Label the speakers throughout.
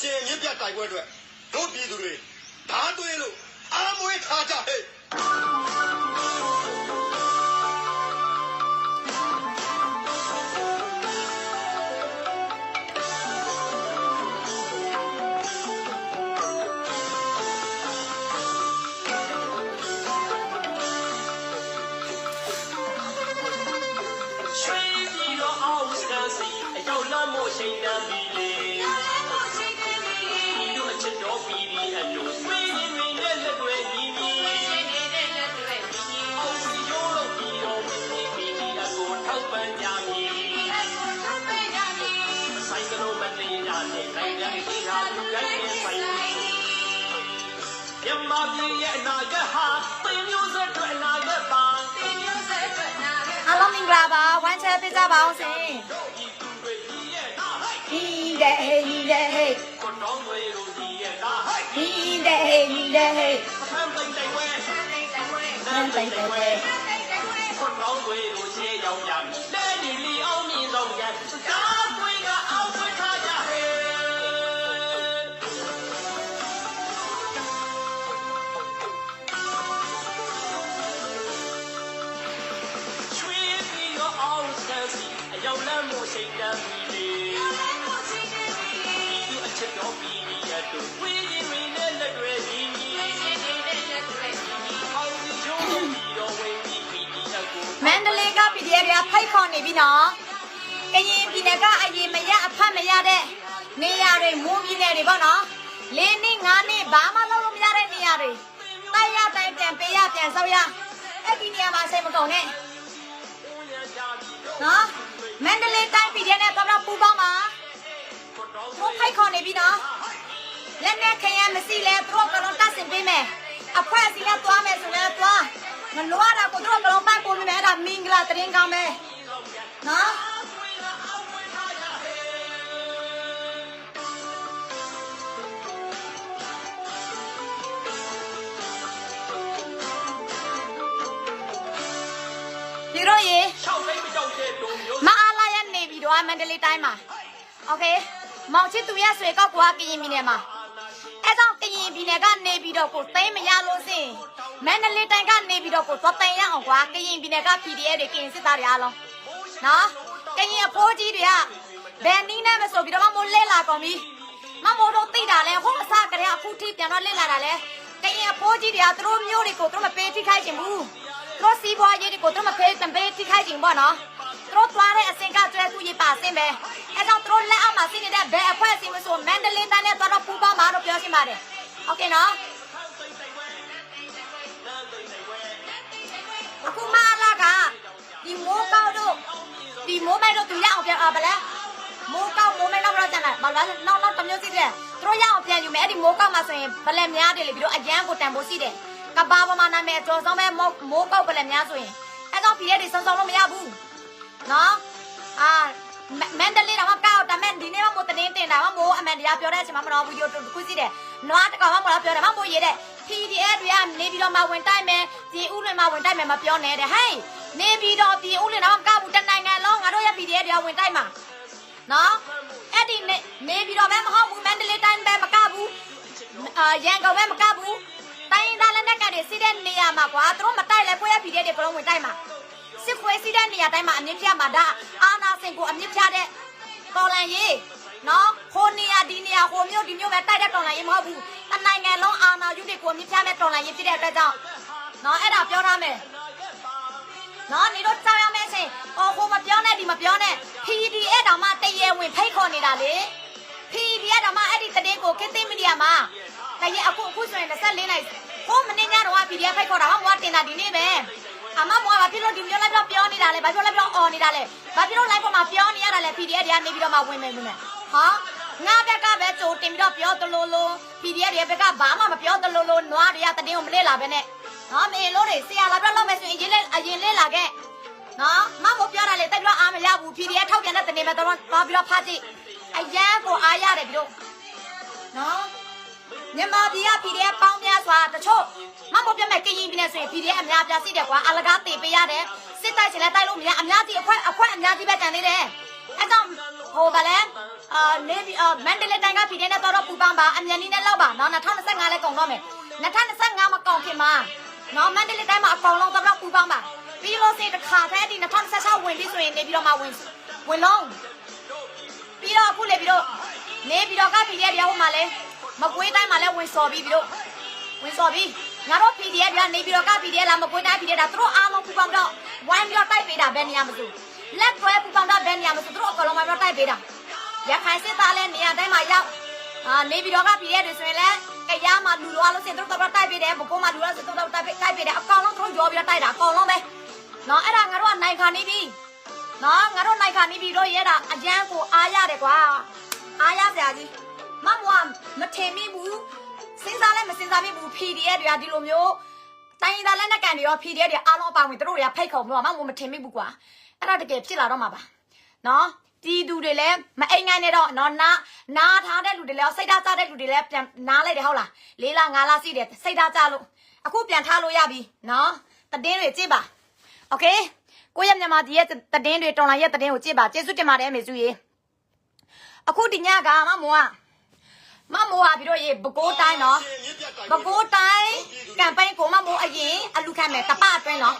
Speaker 1: ရှင်မြစ်ပြတ်တိုက်ပွဲအတွက်တို့ပြည်သူတွေဓာသွင်းလို့အားမွေးထားကြဟဲ့
Speaker 2: ရွှေပြည်တော်အောင်စတန်စီအရောက်လမ်းမို့ရှိန်တမ်းပြီလေ အနာဂတ်ဟာပင်မျိုးဆက်အတွက်အနာဂတ်ပါ
Speaker 3: အားလုံးမင်္ဂလာပါဝမ်းချဲပေးကြပါအောင်ရှင်
Speaker 2: ဒီသူတွေကြီးရဲ့နာဟိုက်
Speaker 3: ဒီတဲ့ဟေးဒီတဲ့ဟေး
Speaker 2: ကိုတော်တွေတို့ကြီးရဲ့နာဟိုက်
Speaker 3: ဒီတဲ့ဟေးဒီတဲ့ဟေး
Speaker 2: ဖမ်းသိမ့်တိုင်ဝဲ
Speaker 3: နန်းတိုင်တိုင်ပဲ
Speaker 2: ခွန်ကောင်းတွေကိုရှေးရောက်ကြလဲဒီ မ်းမို့ရှိန်တမ်းပြီလေဒီအချက်တော်ပြီးရတော့ဝေးရင်တွေနဲ့လက်တွေကြီးကြီးအောင်ဒီချိုးလို့ပြီးတော့ဝင်ပြီးပြီးဒီအကူ
Speaker 3: မန္တလေးက PDF တွေကဖိုက်ခေါ်နေပြီနော်ကရင်ပြည်နယ်ကအရင်မရအဖတ်မရတဲ့နေရာတွေမွန်ပြည်နယ်တွေပေါ့နော်လေးနှစ်ငါးနှစ်ဘာမှလုပ်လို့မရတဲ့နေရာတွေတိုက်ရတိုင်းပြန်ပေးရပြန်ဆောက်ရအဲ့ဒီနေရာမှာစိတ်မကုန်နဲ့
Speaker 2: ဦးရကြပြီးတော့
Speaker 3: နော် မန္တလေးတိုင်း PDF နဲ့တော့တော့ပူပေါင်းပါ
Speaker 2: ကိုတော်
Speaker 3: သူဖိုက်ခေါ်နေပြီနော်လက်နဲ့ခရမ်းမရှိလဲသူတို့ကလုံးတတ်ဆင်ပေးမယ်အဖွဲစီနဲ့သွားမယ်ဆိုလည်းသွားမလွားတာကိုသူတို့ကလုံးပတ်ပို့ပေးမယ်အဲ့ဒါမင်္ဂလာတရင်ကောင်းပဲနော် နေပြီးတော့မန္တလေးတိုင်းမှာโอเคမောင်ချစ်သူရဆွေကောက်ကွာကရင်ပြည်နယ်မှာအဲ့တော့ကရင်ပြည်နယ်ကနေပြီးတော့ကိုသိမ်းမရလို့စင်မန္တလေးတိုင်းကနေပြီးတော့ကိုသွားတိုင်ရအောင်ကွာကရင်ပြည်နယ်က PDF တွေကရင်စစ်သားတွေအားလုံးနော်ကရင်အဖိုးကြီးတွေကဘယ်နည်းနဲ့မဆိုပြီးတော့မမိုးလဲလာကုန်ပြီမမိုးတို့သိတာလဲဟိုအစကတည်းကအခုထိပြန်တော့လဲလာတာလဲကရင်အဖိုးကြီးတွေကသူတို့မျိုးတွေကိုသူတို့မပေးထိခိုက်ချင်ဘူးသူတို့စီးပွားရေးတွေကိုသူတို့မပေးတံပေးထိခိုက်ချင်ဘူးပေါ့နော် သူတို့သွားတဲ့အစင်ကကျွဲသူရပါစင်ပဲအဲကြောင့်သူတို့လက်အောက်မှာစီးနေတဲ့ဘယ်အဖွဲ့အစည်းမဆိုမန္တလေးတိုင်းနဲ့သွားတော့ပူပေါင်းပါလို့ပြောချင်ပါတယ်โอเคနော်အခုမလာကဒီမိုးကောက်တို့ဒီမိုးမဲတို့သူရအောင်ပြန်အာဗလဲမိုးကောက်မိုးမဲတော့တော့ကျန်တယ်မလားနောက်နောက်တစ်မျိုးစီးတယ်သူတို့ရအောင်ပြန်ယူမယ်အဲ့ဒီမိုးကောက်မှာဆိုရင်ဗလက်များတယ်လေပြီးတော့အရန်ကိုတန်ဖို့ရှိတယ်ကဘာပမာနာမဲအကျော်ဆုံးပဲမိုးမိုးကောက်ဗလက်များဆိုရင်အဲကြောင့်ပြည်ရည်စုံစုံလို့မရဘူး နော်အာမန်ဒလေးတော့ကောက်တမန်ဒီနေ့မှမို့တင်းတင်တာမှမို့အမှန်တရားပြောတဲ့အချိန်မှာမတော်ဘူးရိုတစ်ခုစီးတယ်နွားတကောင်မှမတော်ပြောတယ်မှမို့ရေးတဲ့ PDF တွေကနေပြီးတော့မှဝင်တိုက်မယ်ပြည်ဥလွင်မှဝင်တိုက်မယ်မပြောနဲ့တဲ့ဟဲ့နေပြီးတော့ပြည်ဥလွင်တော့ကောက်ဘူးတနိုင်ငံလုံးငါတို့ရဲ့ PDF တွေဝင်တိုက်မှာနော်အဲ့ဒီနေနေပြီးတော့ပဲမဟုတ်ဘူးမန္တလေးတိုင်းပဲမကဘူးအာရန်ကုန်ပဲမကဘူးတိုင်းသားလက်နက်ကတွေစီးတဲ့နေရာမှာကွာသူတို့မတိုက်လဲကိုယ့်ရဲ့ PDF တွေကလုံးဝင်တိုက်မှာ စစ်ခွေးစီးတဲ့နေရာတိုင်းမှာအမြင့်ပြမှာဒါအာနာစင်ကိုအမြင့်ပြတဲ့တော်လန်ရေးနော်ဟိုနေရာဒီနေရာဟိုမျိုးဒီမျိုးပဲတိုက်တဲ့တော်လန်ရေးမဟုတ်ဘူးတနိုင်ငံလုံးအာနာယူတွေကိုအမြင့်ပြမဲ့တော်လန်ရေးဖြစ်တဲ့အတွက်ကြောင့်နော်အဲ့ဒါပြောရမယ်နော်နေတော့ကြောက်ရမယ်ရှင်အော်ဟိုမပြောနဲ့ဒီမပြောနဲ့ PDF တောင်မှတရေဝင်ဖိတ်ခေါ်နေတာလေ PDF တောင်မှအဲ့ဒီတည်င်းကိုခေတ်သိမီဒီယာမှာတရေအခုအခုဆိုရင်24နိုင်ဟိုမနေ့ညတော့ PDF ဖိတ်ခေါ်တာမှမဟုတ်တင်တာဒီနေ့ပဲ အမမောဘာဖြစ်လို့ဒီမျိုးလိုက်တော့ပြောနေတာလဲဘာဖြစ်လို့လိုက်တော့អော်နေတာလဲဘာဖြစ်လို့ live ပေါ်မှာပြောနေရတာလဲ PDF တွေကနေပြီးတော့မှဝင်မယ်မနဲ့ဟာငါဘက်ကပဲကြိုတင်ပြီးတော့ပြောတလို့လို့ PDF တွေဘက်ကဘာမှမပြောတလို့လို့နွားတွေကတတင်းကိုမလေးလာပဲနဲ့ဟာမေလို့တွေဆရာလာပြီးတော့လောက်မယ်ဆိုရင်အရင်လဲအရင်လေးလာခဲ့နော်မမပြောတာလေတက်ပြီးတော့အားမရဘူး PDF ထောက်ပြန်တဲ့တင်မဲ့တော့သွားပြီးတော့ဖားကြည့်အရန်ကိုအားရတယ်ပြီးတော့နော် မြန်မာပြည်က PDF ပေါင်းများစွာတချို့မမပြတ်မဲ့ကရင်ပြည်နယ်ဆိုရင် PDF အများပြားရှိတယ်ကွာအလကားတေပေးရတယ်စစ်တိုက်ချင်လဲတိုက်လို့မရအများကြီးအခွက်အခွက်အများကြီးပဲတန်သေးတယ်အဲကြောင့်ဟိုဗလဲအာနေပြီးအာမန္တလေးတိုင်းကပြည်တဲ့နဲ့တော့တော့ပူပန်းပါအမြန်လေးနဲ့လောက်ပါနော်2025လဲကုန်တော့မယ်2025မကုန်ခင်မှာနော်မန္တလေးတိုင်းမှာအကုန်လုံးတော့တော့ပူပန်းပါပြီးလို့စေတခါတည်းဒီ2026ဝင်ပြီဆိုရင်နေပြီးတော့မှဝင်ဝင်လုံးပြီးတော့အခုလေပြီးတော့နေပြီးတော့ကပြည်တဲ့ပြောင်းမှာလဲ မကွေးတိုင်းမှာလဲဝင်စော်ပြီးပြီးတော့ဝင်စော်ပြီးငါတို့ PDF ကနေပြီးတော့က PDF လာမကွေးတိုင်း PDF တာသူတို့အားလုံးပူပန်းတော့ဝိုင်းပြီးတော့တိုက်ပေးတာဘယ်နေရာမစိုးလက်တွဲပူပန်းတော့ဘယ်နေရာမစိုးသူတို့အကုန်လုံးမှာတော့တိုက်ပေးတာရခိုင်စစ်သားလည်းနေရာတိုင်းမှာရောက်အာနေပြည်တော်ကပြည်ရဲတွေဆိုရင်လည်းကြရမှာလူလိုအားလို့စင်တို့တော့တိုက်ပေးတယ်ဘကုန်းမှာလူလားစင်တို့တော့တိုက်ပေးတိုက်ပေးတယ်အကောင်လုံးထုံးကြောပြီးတော့တိုက်တာအကောင်လုံးပဲနော်အဲ့ဒါငါတို့ကနိုင်ခါနေပြီနော်ငါတို့နိုင်ခါနေပြီတို့ရဲတာအရန်ကိုအားရတယ်ကွာအားရစရာကြီး မမွာမထင်မိဘူးစဉ်းစားလည်းမစဉ်းစားမိဘူး PDF တွေကဒီလိုမျိုးတိုင်းရင်းသားလက်နက်ကန်တွေရော PDF တွေအားလုံးအပါဝင်တို့တွေကဖိတ်ခုံလို့မမမထင်မိဘူးကွာအဲ့ဒါတကယ်ဖြစ်လာတော့မှာပါနော် တီးသူတွေလည်းမအိမ်ငိုင်းနဲ့တော့နော်နာနာထားတဲ့လူတွေလည်းစိတ်ဓာတ်ကျတဲ့လူတွေလည်းပြန်နားလိုက်တယ်ဟုတ်လားလေးလားငါးလားစီးတယ်စိတ်ဓာတ်ကျလို့အခုပြန်ထားလို့ရပြီနော်တည်င်းတွေကြည့်ပါโอเคကိုရမြန်မာဒီရဲ့တည်င်းတွေတော်လာရဲ့တည်င်းကိုကြည့်ပါကျေးဇူးတင်ပါတယ်အမေစုရေအခုဒီညကမမိုးက မမိုးကပြီးတော့ရေဘကိုးတိုင်းနော်ဘကိုးတိုင်းကမ်ပိန်းကိုမမိုးအရင်အလူခံမယ်တပအတွင်းနော်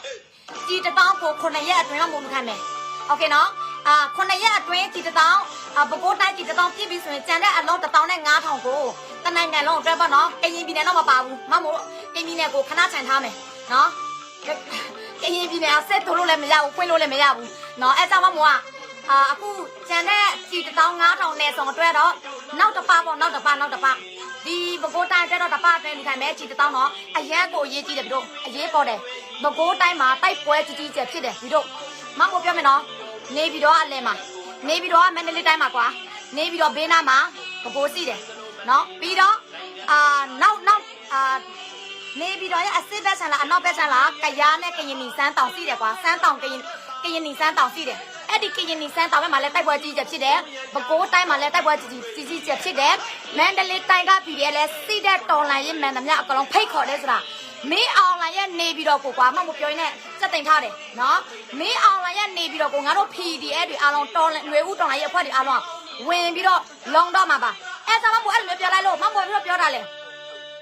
Speaker 3: ဒီတတောင်းကိုခုနှစ်ရက်အတွင်းမမိုးလူခံမယ်โอเคနော် အာခုနှစ်ရက်အတွင်းကြည်တထောင်အာဘကိုးတိုင်းကြည်တထောင်ပြည့်ပြီဆိုရင်ကြံတဲ့အလုံးတစ်ထောင်နဲ့9000ကိုတနိုင်ငံလုံးအတွက်ပေါ့နော်ကရင်ပြည်နယ်တော့မပါဘူးမမို့ကရင်ပြည်နယ်ကိုခဏခြံထားမယ်နော်ကရင်ပြည်နယ်အဆက်ထိုးလို့လည်းမရဘူးဖွင့်လို့လည်းမရဘူးနော်အဲကြောင့်မမို့က အာအခုကြံတဲ့ကြည်တထောင်9000နဲ့ဆောင်အတွက်တော့နောက်တစ်ပါပေါ့နောက်တစ်ပါနောက်တစ်ပါဒီဘကိုးတိုင်းအတွက်တော့တစ်ပါအတွင်းလူခံမယ်ကြည်တထောင်တော့အရန်ကိုအရေးကြီးတယ်ပြီးတော့အရေးပေါ်တယ်ဘကိုးတိုင်းမှာတိုက်ပွဲကြီးကြီးကျယ်ဖြစ်တယ်ပြီးတော့မမို့ပြောမယ်နော်နေပြီးတော့အလဲမှာနေပြီးတော့မန္တလေးတိုင်းမှာကွာနေပြီးတော့ဘေးနားမှာပပိုးစီတယ်နော်ပြီးတော့အာနောက်နောက်အာနေပြီးတော့ရဲ့အစစ်ဘက်ဆန်လားအနောက်ဘက်ဆန်လားကရားနဲ့ကရင်နီစမ်းတောင်စီတယ်ကွာစမ်းတောင်ကရင်ကရင်နီစမ်းတောင်စီတယ် အဲ့ဒီကရင်နီစမ်းတောင်ဘက်မှာလည်းတိုက်ပွဲကြီးကြီးဖြစ်တယ်ပဲခူးတိုင်းမှာလည်းတိုက်ပွဲကြီးကြီးကြီးကြီးဖြစ်တယ်မန္တလေးတိုင်းကပြည်ရဲလည်းစီတဲ့တော်လန်ရင်မှန်သမျှအကလုံးဖိတ်ခေါ်တယ်ဆိုတာမင်းအောင်လိုင်းရဲ့နေပြီးတော့ကိုကွာမမပြောရင်လည်းစက်တင်ထားတယ်နော်မင်းအောင်လိုင်းရဲ့နေပြီးတော့ကိုငါတို့ PDF တွေအားလုံးတော်လຫນွေဦးတော်လိုင်းရဲ့အဖွဲ့တွေအားလုံးဝင်ပြီးတော့လုံတော့မှာပါအဲဒါမှမဟုတ်အဲ့လိုမျိုးပြောလိုက်လို့မမပြီးတော့ပြောတာလေ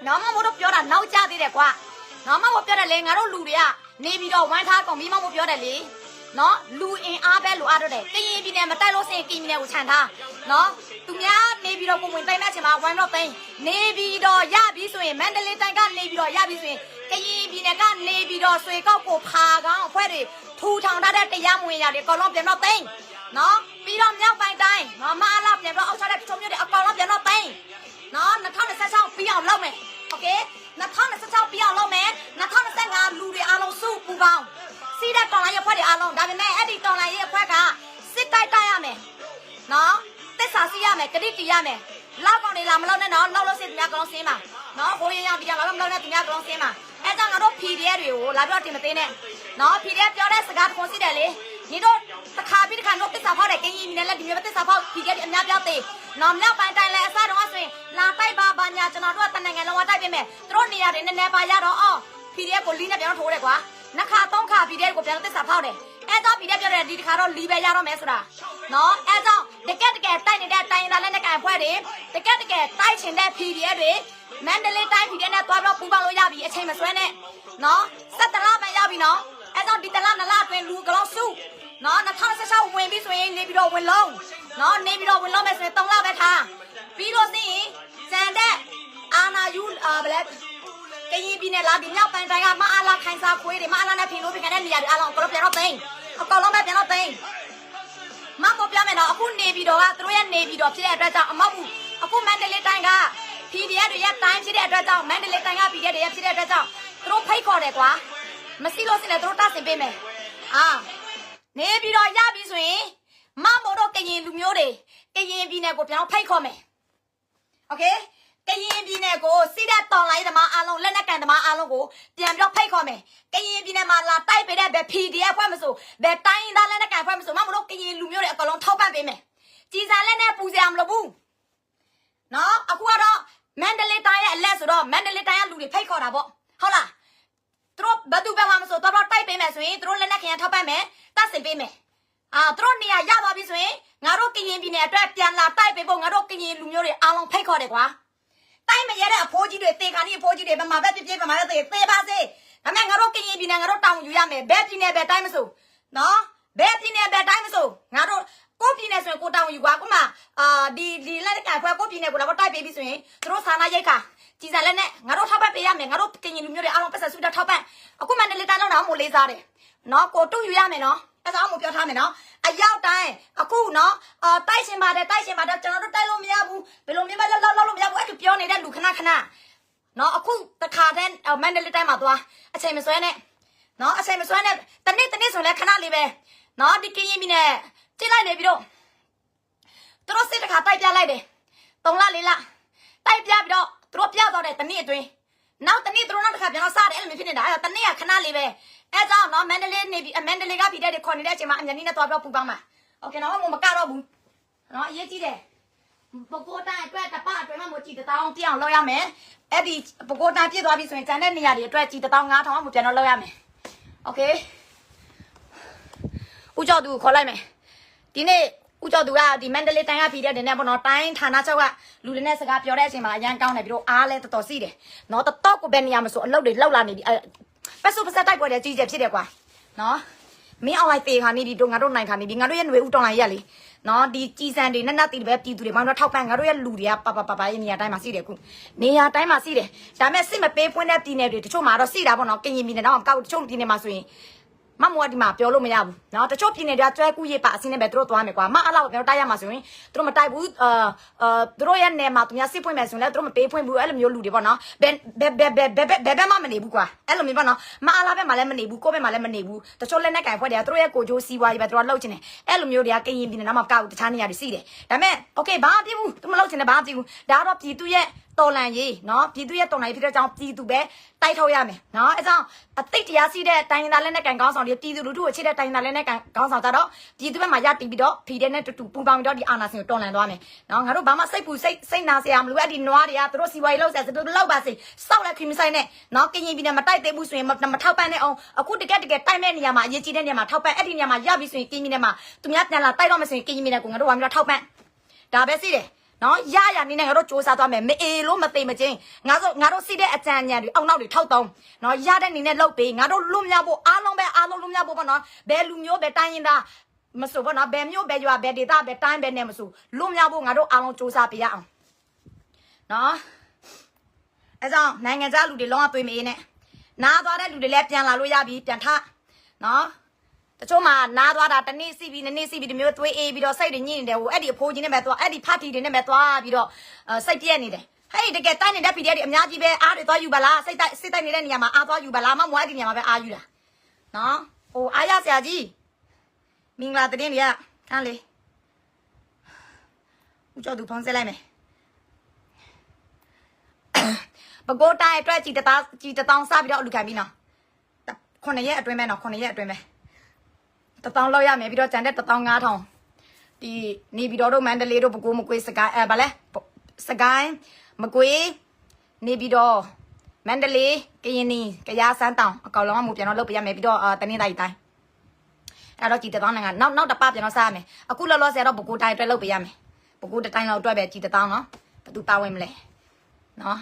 Speaker 3: နော်မမတို့ပြောတာနောက်ကျသေးတယ်ကွာနော်မမပြောတယ်လေငါတို့လူတွေကနေပြီးတော့ဝမ်းထားကုန်ပြီးမမပြောတယ်လေ နော်လူအင်အားပဲလိုအားတော့တယ်ကရင်ပြည်နယ်မတိုက်လို့စင်ကရင်ပြည်နယ်ကိုခြံထားနော်သူများနေပြီးတော့ပုံဝင်တိုင်းမဲ့ချင်မှာဝမ်းတော့သိန်းနေပြီးတော့ရပြီဆိုရင်မန္တလေးတိုင်းကနေပြီးတော့ရပြီဆိုရင် ကရင်ပြည်နယ်ကနေပြီးတော့ဆွေကောက်ကိုဖာကောင်းအဖွဲ့တွေထူထောင်ထားတဲ့တရားမဝင်ရတွေအကောင်လုံးပြန်တော့သိမ်းနော်ပြီးတော့မြောက်ပိုင်းတိုင်းမမအလားပြန်တော့အောက်ထားတဲ့ထုံမျိုးတွေအကောင်လုံးပြန်တော့သိမ်းနော်2026ပြီးအောင်လုပ်မယ်โอเค2026ပြီးအောင်လုပ်မယ်2025လူတွေအားလုံးစုပူပေါင်း စီးတဲ့ကောင်လိုက်ရဖွဲ့တွေအားလုံးဒါပေမဲ့အဲ့ဒီကောင်လိုက်ရဖွဲ့ကစစ်တိုက်တိုက်ရမယ်နော်တစ္ဆာစီးရမယ်ဂတိတီးရမယ်လောက်ကောင်တွေလာမလောက်နဲ့နော်နောက်လို့စစ်သူများကောင်စင်းပါနော်ဟိုရင်ရပြီးကြလာတော့မလောက်နဲ့သူများကောင်စင်းပါအဲကြောင့်ငါတို့ PDF တွေကိုလာပြီးတော့တင်မသိနဲ့နော် PDF ပြောတဲ့စကားတစ်ခုရှိတယ်လေညီတို့တစ်ခါပြီးတစ်ခါတို့တစ္ဆာဖောက်တယ်ကင်းကြီးမြင်လည်းဒီမျိုးပဲတစ္ဆာဖောက် PDF တွေအများပြောသေးနော်မြောက်ပိုင်းတိုင်းလည်းအစားတော့ဆိုရင်လာတိုက်ပါပါညာကျွန်တော်တို့ကတနင်္ဂနွေလုံးဝတိုက်ပြမယ်သူတို့နေရာတွေနည်းနည်းပါရတော့အော် PDF ကိုလီးနဲ့ပြန်တော့ထိုးတယ်ကွာနှစ်ခါသုံးခါ PDF ကိုပြန်တော့တစ္ဆာဖောက်တယ်အဲကြောင့် PDF ပြောတယ်ဒီတစ်ခါတော့လီးပဲရတော့မယ်ဆိုတာနော်အဲကြောင့်တကက်တကယ်တိုက်နေတဲ့တိုင်းရင်းသားလက်နက်ကိုင်အဖွဲ့တွေတကက်တကယ်တိုက်ချင်တဲ့ PDF တွေမန္တလေးတိုင်းပြည်ထဲနဲ့တွားပြီးတော့ပူပေါင်းလို့ရပြီအချိန်မဆွဲနဲ့နော်ဆက်တလားမှရပြီနော်အဲကြောင့်ဒီတလားနလားအတွင်းလူကလောက်စုနော်2016ဝင်ပြီဆိုရင်နေပြီးတော့ဝင်လုံးနော်နေပြီးတော့ဝင်လုံးမယ်ဆိုရင်3လပဲထားပြီးလို့သိရင်စံတဲ့အာနာယူအာဘလက် ကရင်ပြည်နယ်လာဒီမြောက်ပိုင်းတိုင်းကမအားလာခိုင်စာခွေးတွေမအားလာနဲ့ဖင်လို့ပြန်တဲ့နေရာတွေအားလုံးကတော့ပြန်တော့သိမ်းအကောင်လုံးပဲပြန်တော့သိမ်းမမပြောမယ်နော်အခုနေပြီးတော့ကသူတို့ရဲ့နေပြီးတော့ဖြစ်တဲ့အတွက်ကြောင့်အမောက်ဘူးအခုမန္တလေးတိုင်းက PDF တွေရဲ့တိုင်းဖြစ်တဲ့အတွက်ကြောင့်မန္တလေးတိုင်းက PDF တွေရဲ့ဖြစ်တဲ့အတွက်ကြောင့်သူတို့ဖိတ်ခေါ်တယ်ကွာမရှိလို့စင်လည်းသူတို့တဆင်ပေးမယ်အာနေပြီးတော့ရပြီဆိုရင်မမို့တော့ကရင်လူမျိုးတွေကရင်ပြည်နယ်ကိုပြန်ဖိတ်ခေါ်မယ်โอเค ကရင်ပြည်နယ်ကိုစီးတဲ့တော်လိုင်းဓမ္မအားလုံးလက်နက်ကန်ဓမ္မအားလုံးကိုပြန်ပြီးတော့ဖိတ်ခေါ်မယ်ကရင်ပြည်နယ်မှာလာတိုက်ပေးတဲ့ဘယ် PDF ဖွဲ့မဆိုဘယ်တိုင်းရင်းသားလက်နက်ကန်ဖွဲ့မဆိုမမို့တော့ကရင်လူမျိုးတွေအကုန်လုံးထောက်ပံ့ပေးမယ်ကြည်စံလက်နဲ့ပူစရာမလိုဘူးနော်အခုကတော့မန္တလေးတိုင်းရဲ့အလက်ဆိုတော့မန္တလေးတိုင်းကလူတွေဖိတ်ခေါ်တာပေါ့ဟုတ်လားသူတို့ဘယ်သူပဲမှမဆိုတော့တော့တိုက်ပေးမယ်ဆိုရင်သူတို့လက်နက်ခင်ထောက်ပံ့မယ်တတ်စင်ပေးမယ်အာသူတို့နေရာရသွားပြီဆိုရင်ငါတို့ကရင်ပြည်နယ်အတွက်ပြန်လာတိုက်ပေးဖို့ငါတို့ကရင်လူမျိုးတွေအားလုံးဖိတ်ခေါ်တယ်ကွာ တိုက်မရတဲ့အဖိုးကြီးတွေတေခါနီအဖိုးကြီးတွေဗမာဘက်ပြပြဗမာဘက်တေသေပါစေဒါမဲ့ငါတို့ကရင်ပြည်နယ်ငါတို့တောင်းယူရမယ်ဘယ်ပြည်နယ်ပဲတိုင်းမဆိုနော်ဘယ်ပြည်နယ်ပဲတိုင်းမဆိုငါတို့ကိုပြည်နယ်ဆိုရင်ကိုတောင်းယူကွာခုမှအာဒီဒီလက်ကခွဲကိုပြည်နယ်ကိုလာတော့တိုက်ပေးပြီဆိုရင်သူတို့စာနာရိတ်ခါကြည်စံလက်နဲ့ငါတို့ထောက်ပတ်ပေးရမယ်ငါတို့ကရင်လူမျိုးတွေအားလုံးပတ်ဆက်စုတာထောက်ပတ်အခုမှလည်းတားတော့တော့မို့လေးစားတယ်နော်ကိုတူယူရမယ်နော် အဲ့ဒါမှပြောထားမယ်နော်အရောက်တိုင်းအခုနော်အာတိုက်ရှင်ပါတယ်တိုက်ရှင်ပါတယ်ကျွန်တော်တို့တိုက်လို့မရဘူးဘယ်လိုမြင်မလဲလောက်လောက်လို့မရဘူးအဲ့လိုပြောနေတဲ့လူခဏခဏနော်အခုတခါတည်းမန္တလေးတိုင်းမှာသွားအချိန်မစွဲနဲ့နော်အချိန်မစွဲနဲ့တနေ့တနေ့ဆိုလဲခဏလေးပဲနော်ဒီကင်းရင်မီနဲ့ကြည့်လိုက်နေပြီတော့သူတို့စစ်တခါတိုက်ပြလိုက်တယ်၃လ၄လတိုက်ပြပြီးတော့သူတို့ပြတော့တဲ့တနေ့အတွင်း နောက်တနေ့သူတို့နောက်တစ်ခါပြန်တော့စတယ်အဲ့လိုမျိုးဖြစ်နေတာအဲ့တော့တနေ့ကခဏလေးပဲအဲကြောင့်နော်မန္တလေးနေပြီအမန္တလေးကပြည်တဲ့တွေခေါ်နေတဲ့အချိန်မှာအမြန်ကြီးနဲ့သွားပြောပူပေါင်းမှာโอเคနော်မမကတော့ဘူးနော်အရေးကြီးတယ်ပကိုးတိုင်းအတွက်တပအတွင်းမှာမကြည့်တတောင်းပြအောင်လောက်ရမယ်အဲ့ဒီပကိုးတိုင်းပြည့်သွားပြီဆိုရင်ကျန်တဲ့နေရာတွေအတွက်ကြည့်တတောင်း9000မှပြန်တော့လောက်ရမယ်โอเคဦးကျော်သူခေါ်လိုက်မယ်ဒီနေ့ ဦးကျော်သူကဒီမန္တလေးတိုင်းကပြည်တဲ့တင်တဲ့ပေါ့နော်တိုင်းဌာနချုပ်ကလူတွေနဲ့စကားပြောတဲ့အချိန်မှာအရန်ကောင်းတယ်ပြီးတော့အားလဲတော်တော်စီးတယ်နော်တော်တော်ကိုပဲနေရာမဆိုအလုပ်တွေလောက်လာနေပြီအဲပတ်စုပတ်ဆက်တိုက်ပွဲတွေကြီးကျယ်ဖြစ်တယ်ကွာနော်မင်းအောင်လိုက်သေးခါနေဒီတို့ငါတို့နိုင်ခါနေဒီငါတို့ရဲ့ຫນွေဦးတောင်းလိုက်ရလေနော်ဒီကြီးစံတွေနက်နက်တီတွေပဲပြည်သူတွေဘာလို့ထောက်ပံ့ငါတို့ရဲ့လူတွေကပပပပရဲ့နေရာတိုင်းမှာစီးတယ်ခုနေရာတိုင်းမှာစီးတယ်ဒါပေမဲ့စစ်မပေးပွင့်တဲ့ပြည်နယ်တွေတချို့မှာတော့စီးတာပေါ့နော်ကင်ရင်ပြည်နယ်တော့ကောက်တချို့ပြည်နယ်မှာဆိုရင် မမွားဒီမှာပြောလို့မရဘူးနော်တချို့ပြည်နယ်တွေကကျွဲကူးရေးပါအစင်းနဲ့ပဲသူတို့သွားမယ်ကွာမအဲ့လောက်ကျွန်တော်တိုက်ရမှာဆိုရင်သူတို့မတိုက်ဘူးအာအာသူတို့ရဲ့နယ်မှာသူများစစ်ပွင့်မယ်ဆိုရင်လည်းသူတို့မပေးပွင့်ဘူးအဲ့လိုမျိုးလူတွေပေါ့နော်ဘယ်ဘယ်ဘယ်ဘယ်ဘယ်ဘယ်မှမနေဘူးကွာအဲ့လိုမျိုးပေါ့နော်မအားလားဘက်မှာလည်းမနေဘူးကိုယ့်ဘက်မှာလည်းမနေဘူးတချို့လက်နဲ့ကင်ဖွဲ့တွေကသူတို့ရဲ့ကိုကြိုးစီးပွားရေးပဲသူတို့လှုပ်ချင်တယ်အဲ့လိုမျိုးတွေကကရင်ပြည်နယ်နောက်မှာကောက်တခြားနေရာတွေရှိတယ်ဒါပေမဲ့ okay ဘာမှပြဘူးသူမလှုပ်ချင်တယ်ဘာမှပြဘူးဒါကတော့ပြည်သူရဲ့တော်လန်ရေးနော်ပြည်သူရဲ့တော်လန်ရေးဖြစ်တဲ့အကြောင်းပြည်သူပဲတိုက်ထုတ်ရမယ်နော်အဲကြောင့်အသိတရားရှိတဲ့တိုင်းရင်းသားလက်နဲ့ကင်ကောင်းဆောင်ပြီးပြည်သူလူထုကိုချစ်တဲ့တိုင်းသားလဲနဲ့ခေါင်းဆောင်ကြတော့ပြည်သူဘက်မှာရတီးပြီးတော့ဖီတဲ့နဲ့တူတူပူပေါင်းပြီးတော့ဒီအာနာစင်ကိုတော်လှန်သွားမယ်နော်ငါတို့ဘာမှစိတ်ပူစိတ်စိတ်နာစရာမလိုအဲ့ဒီနွားတွေကသူတို့စီဝါရေးလောက်စရာသူတို့လောက်ပါစေစောက်လက်ခင်မဆိုင်နဲ့နော်ကရင်ပြည်နယ်မတိုက်သေးဘူးဆိုရင်မထောက်ပံ့နဲ့အောင်အခုတကက်တကယ်တိုက်မဲ့နေရာမှာအရေးကြီးတဲ့နေရာမှာထောက်ပံ့အဲ့ဒီနေရာမှာရပြီဆိုရင်ကရင်ပြည်နယ်မှာသူများပြန်လာတိုက်တော့မစင်ကရင်ပြည်နယ်ကိုငါတို့ကမျိုးထောက်ပံ့ဒါပဲရှိတယ် နော်ရရနေနဲ့ငါတို့စူးစမ်းသွားမယ်မအေလို့မသိမချင်းငါတို့ငါတို့စီတဲ့အကြံဉာဏ်တွေအောက်နောက်တွေထောက်တုံးနော်ရတဲ့နေနဲ့လှုပ်ပေးငါတို့လွတ်မြောက်ဖို့အားလုံးပဲအားလုံးလွတ်မြောက်ဖို့ပေါ့နော်ဘယ်လူမျိုးပဲတိုင်းရင်သားမဆိုပေါ့နော်ဘယ်မျိုးပဲရွာဘယ်ဒေသပဲတိုင်းပဲနဲ့မဆိုလွတ်မြောက်ဖို့ငါတို့အားလုံးစူးစမ်းပေးရအောင်နော်အဲကြောင့်နိုင်ငံခြားလူတွေလုံးဝသွေးမအေးနဲ့နားသွားတဲ့လူတွေလည်းပြန်လာလို့ရပြီပြန်ထနော် တချို့မှာနားသွားတာတစ်နေ့စီပြီးနှစ်နေ့စီပြီးဒီမျိုးသွေးအေးပြီးတော့စိတ်တွေညစ်နေတယ်ဟိုအဲ့ဒီအဖိုးကြီးနဲ့ပဲသွားအဲ့ဒီဖာတီတွေနဲ့ပဲသွားပြီးတော့အဲစိတ်ပြက်နေတယ်ဟဲ့တကယ်တိုက်နေတဲ့ PDF တွေအများကြီးပဲအားတွေသွားယူပါလားစိတ်တိုက်စိတ်တိုက်နေတဲ့နေရာမှာအားသွားယူပါလားမမွားဒီနေရာမှာပဲအားယူတာနော်ဟိုအားရဆရာကြီးမင်္ဂလာတရင်တွေကခန်းလေးဦးကျော်သူဖုန်းဆက်လိုက်မယ်ပကိုးတိုင်းအတွက်ကြည်တသားကြည်တတောင်းစပြီးတော့အလူခံပြီးနော်ခုနှစ်ရက်အတွင်းပဲနော်ခုနှစ်ရက်အတွင်းပဲ တထောင်လောက်ရမယ်ပြီးတော့ကျန်တဲ့တထောင်9000ဒီနေပြီးတော့တို့မန္တလေးတို့ပဲကိုးမကွေးစကိုင်းအဲဗာလဲစကိုင်းမကွေးနေပြီးတော့မန္တလေးကရင်နီကယားစမ်းတောင်အကောင်လုံးကမူပြန်တော့လုပ်ပြရမယ်ပြီးတော့အာတနင်္သာရီတိုင်းအဲ့တော့ကြည်တထောင်နိုင်ငံနောက်နောက်တစ်ပတ်ပြန်တော့စားရမယ်အခုလောလောဆယ်တော့ပဲကိုးတိုင်းအတွက်လုပ်ပြရမယ်ပဲကိုးတစ်တိုင်းလောက်အတွက်ပဲကြည်တထောင်နော်ဘယ်သူပါဝင်မလဲနော်